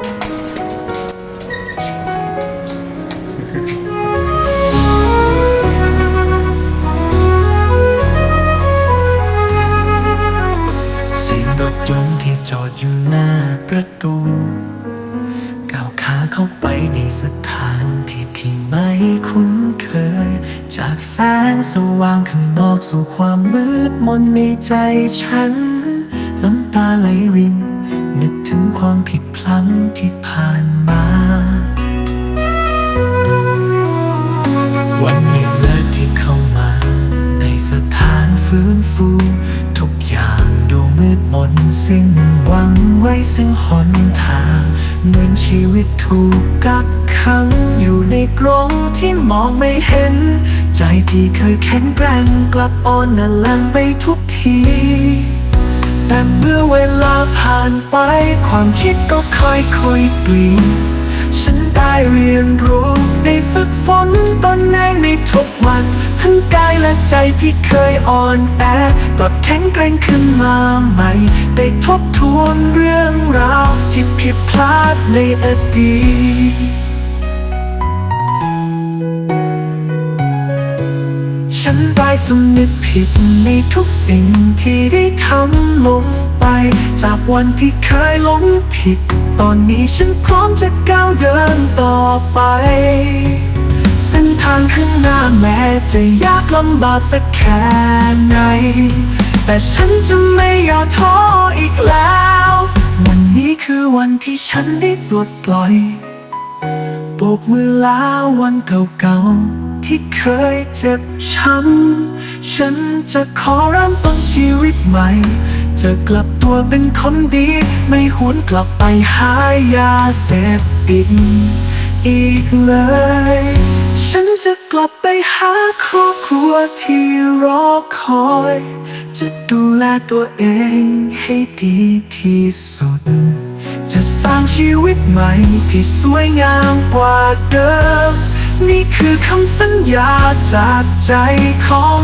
สียงรถยนต์ที่จอดอยู่หน้าประตูก้าวขาเข้าไปในสถานที่ที่ไม่คุ้นเคย จากแสงสว่างข้างนอกสู่ความมืดมนในใจฉัน น้ำตาไหล ฟูทุกอย่างดูมืดมนสิ้นหวังไว้ซึ่งหนทางเหมือนชีวิตถูกกักขังอยู่ในกรงที่มองไม่เห็น ใจที่เคยแข็งแกร่งกลับอ่อนนั่นแรงไปทุกที แต่เมื่อเวลาผ่านไป ความคิดก็ค่อยค่อยเปลี่ยนฉันได้เรียนรู้ได้ฝึกฝนตนเองในทุกวัน ทั้งกายและใจที่เคยอ่อนแอกลับแข็งแกร่งขึ้นมาใหม่ ได้ทบทวนเรื่องราวที่ผิดพลาดในอดีตฉันได้สำนึกผิดในทุกสิ่งที่ได้ทำลงไป จากวันที่เคยหลงผิด ตอนนี้ฉันพร้อมจะก้าวเดินต่อไปางข้างหน้าแม้จะยากลำบากสักแค่ไหน แต่ฉันจะไม่ย่อท้ออีกแล้ว วันนี้คือวันที่ฉันได้ปลดปล่อยโบกมือลาวันเก่าๆที่เคยเจ็บช้ำฉันจะขอเริ่มต้นชีวิตใหม่ จะกลับตัวเป็นคนดี ไม่หวนกลับไปหายาเสพติดอีกเลย จะกลับไปหาครอบครัวที่รอคอย จะดูแลตัวเองให้ดีที่สุด จะสร้างชีวิตใหม่ที่สวยงามกว่าเดิม นี่คือคำสัญญาจากใจของ